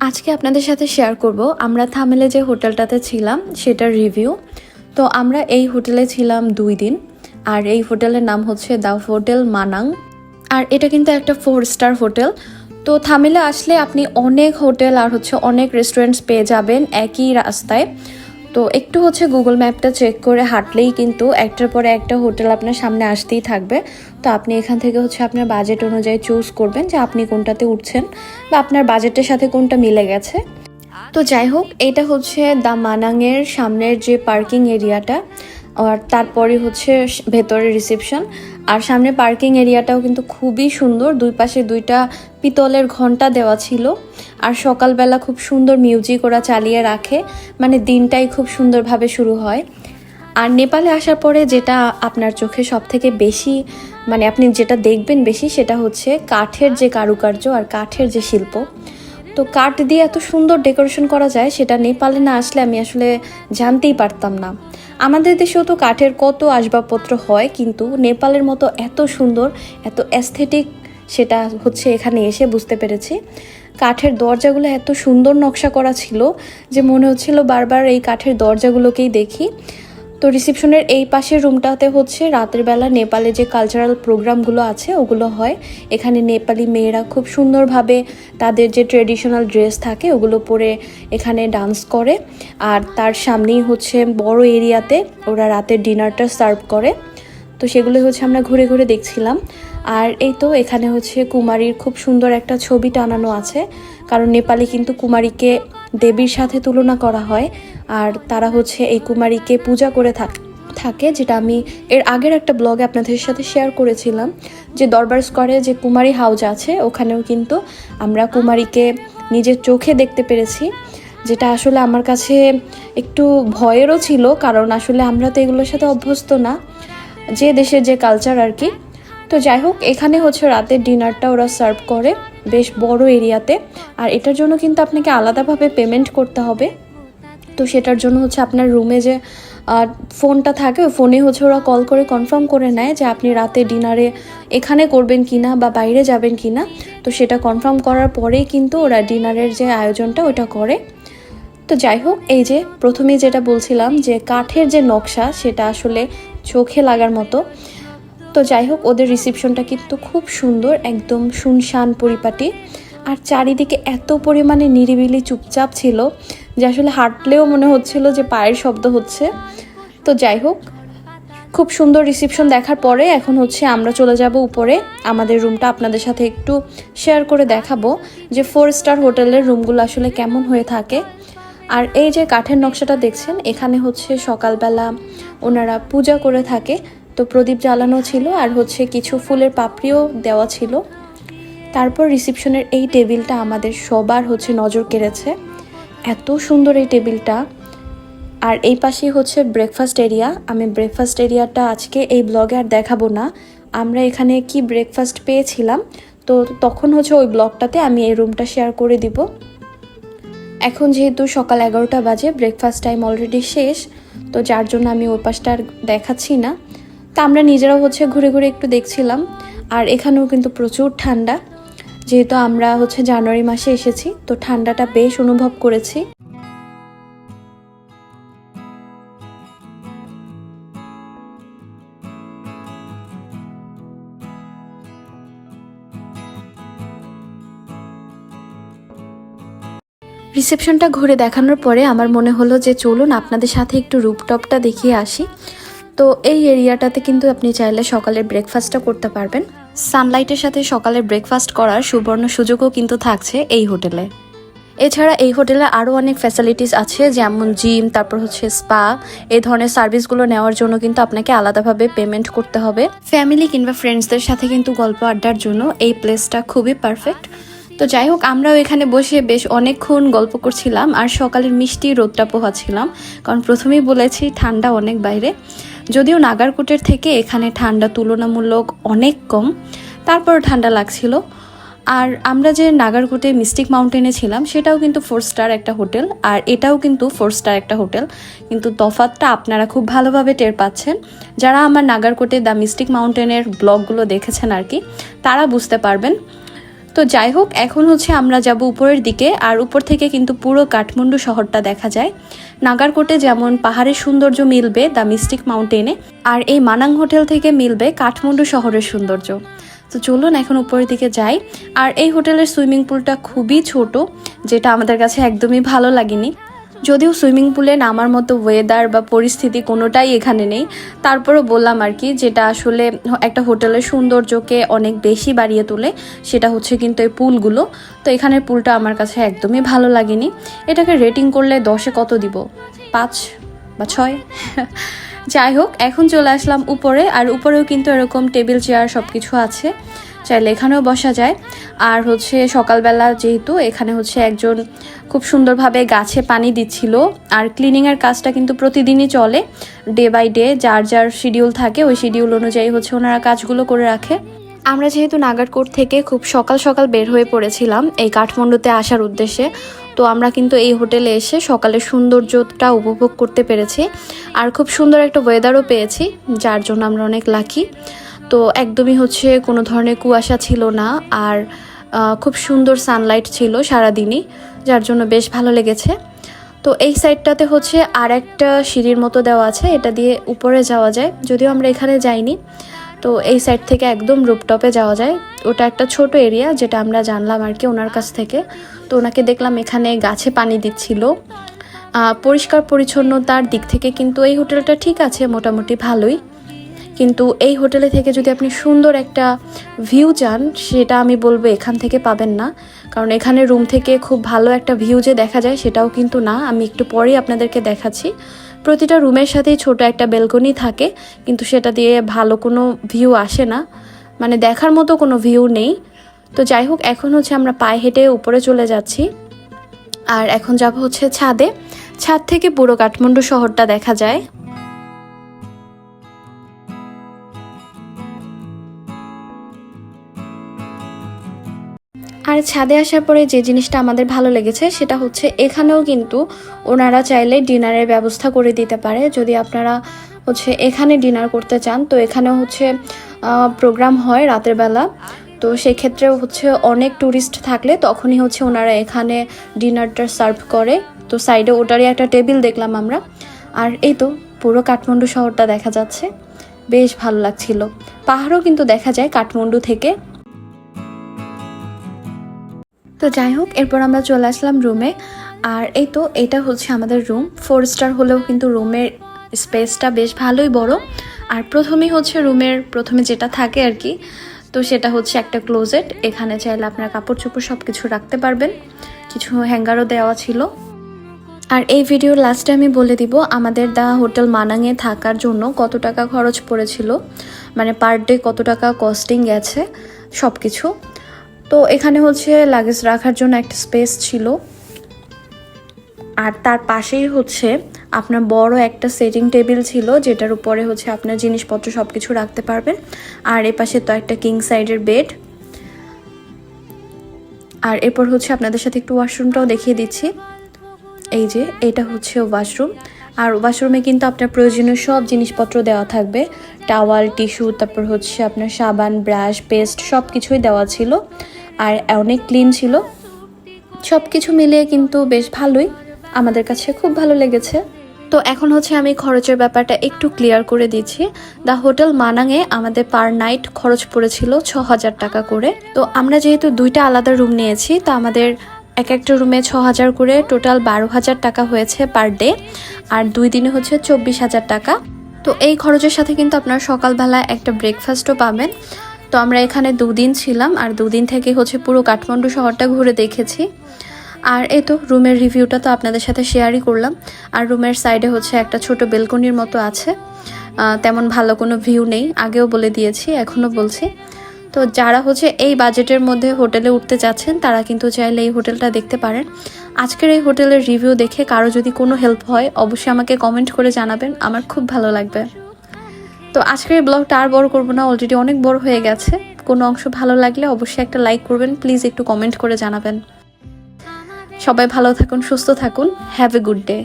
আজকে আপনাদের সাথে শেয়ার করব। আমরা থামেলে যে হোটেলটাতে ছিলাম, সেটার রিভিউ তো আমরা এই হোটেলে ছিলাম দুই দিন। আর এই হোটেলের নাম হচ্ছে দ্য হোটেল মানাং আর এটা কিন্তু একটা ফোর স্টার হোটেল। তো থামেলে আসলে আপনি অনেক হোটেল আর হচ্ছে অনেক রেস্টুরেন্টস পেয়ে যাবেন একই রাস্তায়। তো একটু হচ্ছে গুগল ম্যাপটা চেক করে হাঁটলেই কিন্তু একটার পরে একটা হোটেল আপনার সামনে আসতেই থাকবে। তো আপনি এখান থেকে হচ্ছে আপনার বাজেট অনুযায়ী চুজ করবেন যে আপনি কোনটাতে উঠছেন বা আপনার বাজেটের সাথে কোনটা মিলে গেছে। তো যাই হোক, এটা হচ্ছে দা মানাংয়ের সামনের যে পার্কিং এরিয়াটা আর তারপরে হচ্ছে ভেতরে রিসেপশন আর সামনে পার্কিং এরিয়াটাও কিন্তু খুবই সুন্দর। দুই পাশে দুইটা পিতলের ঘণ্টা দেওয়া ছিল। আর সকালবেলা খুব সুন্দর মিউজিক ওরা চালিয়ে রাখে। মানে দিনটাই খুব সুন্দরভাবে শুরু হয়। আর নেপালে আসার পরে যেটা আপনার চোখে সব থেকে বেশি মানে আপনি যেটা দেখবেন বেশি সেটা হচ্ছে কাঠের যে কারুকার্য আর কাঠের যে শিল্প। তো কাঠ দিয়ে এত সুন্দর ডেকোরেশন করা যায়, সেটা নেপালে না আসলে আমি আসলে জানতেই পারতাম না। আমাদের দেশেও তো কাঠের কত আসবাবপত্র হয়, কিন্তু নেপালের মতো এত সুন্দর, এত অ্যাস্থেটিক সেটা হচ্ছে এখানে এসে বুঝতে পেরেছি। কাঠের দরজাগুলো এত সুন্দর নকশা করা ছিল যে মনে হচ্ছিল বারবার এই কাঠের দরজাগুলোকেই দেখি। তো রিসেপশনের এই পাশের রুমটাতে হচ্ছে রাতের বেলা নেপালে যে কালচারাল প্রোগ্রামগুলো আছে, ওগুলো হয়। এখানে নেপালি মেয়েরা খুব সুন্দরভাবে তাদের যে ট্রেডিশনাল ড্রেস থাকে, ওগুলো পরে এখানে ডান্স করে। আর তার সামনেই হচ্ছে বড় এরিয়াতে ওরা রাতের ডিনারটা সার্ভ করে। তো সেগুলো হচ্ছে আমরা ঘুরে ঘুরে দেখছিলাম। আর এই তো এখানে হচ্ছে কুমারীর খুব সুন্দর একটা ছবি টানানো আছে। কারণ নেপালি কিন্তু কুমারীকে দেবীর সাথে তুলনা করা হয়। আর তারা হচ্ছে এই কুমারীকে পূজা করে থাক, থাকে, যেটা আমি এর আগের একটা ব্লগে আপনাদের সাথে শেয়ার করেছিলাম, যে দরবার স্কোয়ারে যে কুমারী হাউজ আছে, ওখানেও কিন্তু আমরা কুমারীকে নিজের চোখে দেখতে পেরেছি। যেটা আসলে আমার কাছে একটু ভয়েরও ছিল, কারণ আসলে আমরা তো এগুলোর সাথে অভ্যস্ত না, যে দেশের যে কালচার আর কি। তো যাই হোক, এখানে হচ্ছে রাতের ডিনারটা ওরা সার্ভ করে। বেশ বড় এরিয়াতে। আর এটার জন্য কিন্তু আপনাকে আলাদাভাবে পেমেন্ট করতে হবে। তো সেটার জন্য হচ্ছে আপনার রুমে যে ফোনটা থাকে, ওই ফোনে হচ্ছে ওরা কল করে কনফার্ম করে নেয় যে আপনি রাতে ডিনারে এখানে করবেন কিনা বা বাইরে যাবেন কিনা। তো সেটা কনফার্ম করার পরেই কিন্তু ওরা ডিনারের যে আয়োজনটা ওটা করে। তো যাই হোক, এই যে প্রথমেই যেটা বলছিলাম যে কাঠের যে নকশা, সেটা আসলে চোখে লাগার মতো। তো যাই হোক, ওদের রিসেপশনটা কিন্তু খুব সুন্দর, একদম শুনশান পরিপাটি। আর চারিদিকে এত পরিমাণে নিরিবিলি চুপচাপ ছিল যে আসলে হাঁটলেও মনে হচ্ছিল যে পায়ের শব্দ হচ্ছে। তো যাই হোক, খুব সুন্দর রিসেপশন দেখার পরে এখন হচ্ছে আমরা চলে যাব উপরে। আমাদের রুমটা আপনাদের সাথে একটু শেয়ার করে দেখাবো যে ফোর স্টার হোটেলের রুমগুলো আসলে কেমন হয়ে থাকে। আর এই যে কাঠের নকশাটা দেখছেন, এখানে হচ্ছে সকালবেলা ওনারা পূজা করে থাকে। তো প্রদীপ জ্বালানো ছিল আর হচ্ছে কিছু ফুলের পাপড়িও দেওয়া ছিল। তারপর রিসিপশনের এই টেবিলটা আমাদের সবার হচ্ছে নজর কেড়েছে। এত সুন্দর এই টেবিলটা। আর এই পাশেই হচ্ছে ব্রেকফাস্ট এরিয়া আমি ব্রেকফাস্ট এরিয়াটা আজকে এই ব্লগে আর দেখাবো না। আমরা এখানে কি ব্রেকফাস্ট পেয়েছিলাম? তো তখন হচ্ছে ওই ব্লগটাতে আমি এই রুমটা শেয়ার করে দিব। এখন যেহেতু সকাল এগারোটা বাজে ব্রেকফাস্ট টাইম অলরেডি শেষ, তো যার জন্য আমি ওই পাশটা আর দেখাচ্ছি না। তা আমরা নিজেরাও হচ্ছে ঘুরে ঘুরে একটু দেখছিলাম, আর এখানেও কিন্তু প্রচুর ঠান্ডা। যেহেতু আমরা হচ্ছে জানুয়ারি মাসে এসেছি, তো ঠান্ডাটা বেশ অনুভব করেছি। রিসেপশনটা ঘুরে দেখানোর পরে আমার মনে হলো যে চলুন আপনাদের সাথে একটু রুপটপটা দেখিয়ে আসি। তো এই এরিয়াটাতে কিন্তু আপনি চাইলে সকালের ব্রেকফাস্টটা করতে পারবেন। সানলাইটের সাথে সকালের ব্রেকফাস্ট করার সুবর্ণ সুযোগও কিন্তু থাকছে এই হোটেলে। এছাড়া এই হোটেলে আরও অনেক ফ্যাসিলিটিস আছে, যেমন জিম তারপর হচ্ছে স্পা এই ধরনের সার্ভিসগুলো নেওয়ার জন্য কিন্তু আপনাকে আলাদাভাবে পেমেন্ট করতে হবে। ফ্যামিলি কিংবা ফ্রেন্ডসদের সাথে কিন্তু গল্প আড্ডার জন্য এই প্লেসটা খুবই পারফেক্ট তো যাই হোক, আমরাও এখানে বসে বেশ অনেকক্ষণ গল্প করছিলাম আর সকালের মিষ্টি রোদটা পোহাচ্ছিলাম। কারণ প্রথমেই বলেছি ঠান্ডা অনেক বাইরে। যদিও নাগারকোটের থেকে এখানে ঠান্ডা তুলনামূলক অনেক কম তারপর ঠান্ডা লাগছিল। আর আমরা যে নাগারকোটে মিস্টিক মাউন্টেনে ছিলাম, সেটাও কিন্তু ফোর স্টার একটা হোটেল, আর এটাও কিন্তু ফোর স্টার একটা হোটেল। কিন্তু তফাতটা আপনারা খুব ভালোভাবে টের পাচ্ছেন। যারা আমার নাগারকোটে দ্য মিস্টিক মাউন্টেনের ব্লগগুলো দেখেছেন আর কি, তারা বুঝতে পারবেন। তো যাই হোক, এখন হচ্ছে আমরা যাব উপরের দিকে, আর উপর থেকে কিন্তু পুরো কাঠমান্ডু শহরটা দেখা যায়। নাগারকোটে যেমন পাহাড়ের সৌন্দর্য মিলবে, দ্য মিস্টিক মাউন্টেনে, আর এই মানাং হোটেল থেকে মিলবে কাঠমান্ডু শহরের সৌন্দর্য। তো চলুন এখন উপরের দিকে যাই। আর এই হোটেলের সুইমিং পুলটা খুবই ছোট, যেটা আমাদের কাছে একদমই ভালো লাগেনি। যদিও সুইমিং পুলে নামার মতো ওয়েদার বা পরিস্থিতি কোনোটাই এখানে নেই, তারপরও বললাম আর কি, যেটা আসলে একটা হোটেলের সৌন্দর্যকে অনেক বেশি বাড়িয়ে তোলে, সেটা হচ্ছে কিন্তু এই পুলগুলো। তো এখানের পুলটা আমার কাছে একদমই ভালো লাগেনি। এটাকে রেটিং করলে দশে কত দিব? পাঁচ বা ছয়? যাই হোক, এখন চলে আসলাম উপরে, আর উপরেও কিন্তু এরকম টেবিল চেয়ার সব কিছু আছে। চাইলে এখানেও বসা যায়। আর হচ্ছে সকালবেলা যেহেতু এখানে হচ্ছে একজন খুব সুন্দরভাবে গাছে পানি দিচ্ছিল। আর ক্লিনিংয়ের কাজটা কিন্তু প্রতিদিনই চলে ডে বাই ডে যার যার শিডিউল থাকে ওই শিডিউল অনুযায়ী হচ্ছে ওনারা কাজগুলো করে রাখে। আমরা যেহেতু নাগারকোট থেকে খুব সকাল সকাল বের হয়ে পড়েছিলাম এই কাঠমান্ডুতে আসার উদ্দেশ্যে, তো আমরা কিন্তু এই হোটেলে এসে সকালের সৌন্দর্যটা উপভোগ করতে পেরেছি। আর খুব সুন্দর একটা ওয়েদারও পেয়েছি, যার জন্য আমরা অনেক লাকি তো একদমই হচ্ছে কোনো ধরনের কুয়াশা ছিল না আর খুব সুন্দর সানলাইট ছিল সারাদিনই, যার জন্য বেশ ভালো লেগেছে। তো এই সাইডটাতে হচ্ছে আর একটা সিঁড়ির মতো দেওয়া আছে, এটা দিয়ে উপরে যাওয়া যায়, যদিও আমরা এখানে যাইনি। তো এই সাইড থেকে একদম রুপটপে যাওয়া যায়। ওটা একটা ছোট এরিয়া যেটা আমরা জানলাম আর কি ওনার কাছ থেকে। তো ওনাকে দেখলাম এখানে গাছে পানি দিচ্ছিল। পরিষ্কার পরিচ্ছন্নতার দিক থেকে কিন্তু এই হোটেলটা ঠিক আছে, মোটামুটি ভালোই। কিন্তু এই হোটেলে থেকে যদি আপনি সুন্দর একটা ভিউ চান, সেটা আমি বলব এখান থেকে পাবেন না। কারণ এখানে রুম থেকে খুব ভালো একটা ভিউ যে দেখা যায়, সেটাও কিন্তু না। আমি একটু পরেই আপনাদেরকে দেখাচ্ছি। প্রতিটা রুমের সাথেই ছোট একটা বেলকনি থাকে, কিন্তু সেটা দিয়ে ভালো কোনো ভিউ আসে না। মানে দেখার মতো কোনো ভিউ নেই। তো যাই হোক, এখন হচ্ছে আমরা পায়ে হেঁটে উপরে চলে যাচ্ছি। আর এখন যাব হচ্ছে ছাদে। ছাদ থেকে পুরো কাঠমান্ডু শহরটা দেখা যায়। আর ছাদে আসার পরে যে জিনিসটা আমাদের ভালো লেগেছে সেটা হচ্ছে এখানেও কিন্তু ওনারা চাইলে ডিনারের ব্যবস্থা করে দিতে পারে। যদি আপনারা হচ্ছে এখানে ডিনার করতে চান, তো এখানেও হচ্ছে প্রোগ্রাম হয় রাতের বেলা। তো সেক্ষেত্রেও হচ্ছে অনেক ট্যুরিস্ট থাকলে তখনই হচ্ছে ওনারা এখানে ডিনারটা সার্ভ করে। তো সাইডে ওটারই একটা টেবিল দেখলাম আমরা। আর এই তো পুরো কাঠমান্ডু শহরটা দেখা যাচ্ছে। বেশ ভালো লাগছিল। পাহাড়ও কিন্তু দেখা যায় কাঠমান্ডু থেকে। তো যাই হোক, এরপর আমরা চলে আসলাম রুমে আর এই তো, এটা হচ্ছে আমাদের রুম ফোর স্টার হলেও কিন্তু রুমের স্পেসটা বেশ ভালোই বড়। আর প্রথমেই হচ্ছে রুমের প্রথমে যেটা থাকে আর কি, তো সেটা হচ্ছে একটা ক্লোজেট এখানে চাইলে আপনার কাপড় চোপড় সব কিছু রাখতে পারবেন। কিছু হ্যাঙ্গারও দেওয়া ছিল। আর এই ভিডিওর লাস্টে আমি বলে দিব, আমাদের দা হোটেল মানাঙে থাকার জন্য কত টাকা খরচ পড়েছিল। মানে পার ডে কত টাকা কস্টিং গেছে সব কিছু তো এখানে হচ্ছে লাগেজ রাখার জন্য একটা স্পেস ছিল। আর তার পাশেই হচ্ছে আপনার বড় একটা সেটিং টেবিল ছিল, যেটার উপরে হচ্ছে আপনার জিনিসপত্র সব কিছু রাখতে পারবেন। আর এ পাশে তো একটা কিং সাইডের বেড আর এরপর হচ্ছে আপনাদের সাথে একটু ওয়াশরুমটাও দেখিয়ে দিচ্ছি। এই যে, এটা হচ্ছে ওয়াশরুম আর ওয়াশরুমে কিন্তু আপনার প্রয়োজনীয় সব জিনিসপত্র দেওয়া থাকবে। টাওয়াল টিস্যু তারপর হচ্ছে আপনার সাবান ব্রাশ পেস্ট সব কিছুই দেওয়া ছিল। আর অনেক ক্লিন ছিল। সব কিছু মিলিয়ে কিন্তু বেশ ভালোই। আমাদের কাছে খুব ভালো লেগেছে। তো এখন হচ্ছে আমি খরচের ব্যাপারটা একটু ক্লিয়ার করে দিচ্ছি। দ্য হোটেল মানাঙে আমাদের পার নাইট খরচ পড়েছিল ছ হাজার টাকা করে। তো আমরা যেহেতু দুইটা আলাদা রুম নিয়েছি, তো আমাদের এক একটা রুমে ছ হাজার করে টোটাল বারো হাজার টাকা হয়েছে পার ডে আর দুই দিনে হচ্ছে চব্বিশ হাজার টাকা। তো এই খরচের সাথে কিন্তু আপনারা সকালবেলা একটা ব্রেকফাস্টও পাবেন। তো আমরা এখানে দুদিন ছিলাম আর দুদিন থেকে হচ্ছে পুরো কাঠমান্ডু শহরটা ঘুরে দেখেছি। আর এই তো রুমের রিভিউটা তো আপনাদের সাথে শেয়ারই করলাম। আর রুমের সাইডে হচ্ছে একটা ছোট বেলকনির মতো আছে। তেমন ভালো কোনো ভিউ নেই। আগেও বলে দিয়েছি, এখনও বলছি। তো যারা হচ্ছে এই বাজেটের মধ্যে হোটেলে উঠতে চাচ্ছেন, তারা কিন্তু চাইলে এই হোটেলটা দেখতে পারেন। আজকের এই হোটেলের রিভিউ দেখে কারও যদি কোনো হেল্প হয়, অবশ্যই আমাকে কমেন্ট করে জানাবেন। আমার খুব ভালো লাগবে। তো আজকের এই ব্লগটা আর বড় করব না অলরেডি অনেক বড় হয়ে গেছে। কোনো অংশ ভালো লাগলে অবশ্যই একটা লাইক করবেন প্লিজ একটু কমেন্ট করে জানাবেন। সবাই ভালো থাকুন, সুস্থ থাকুন হ্যাভ এ গুড ডে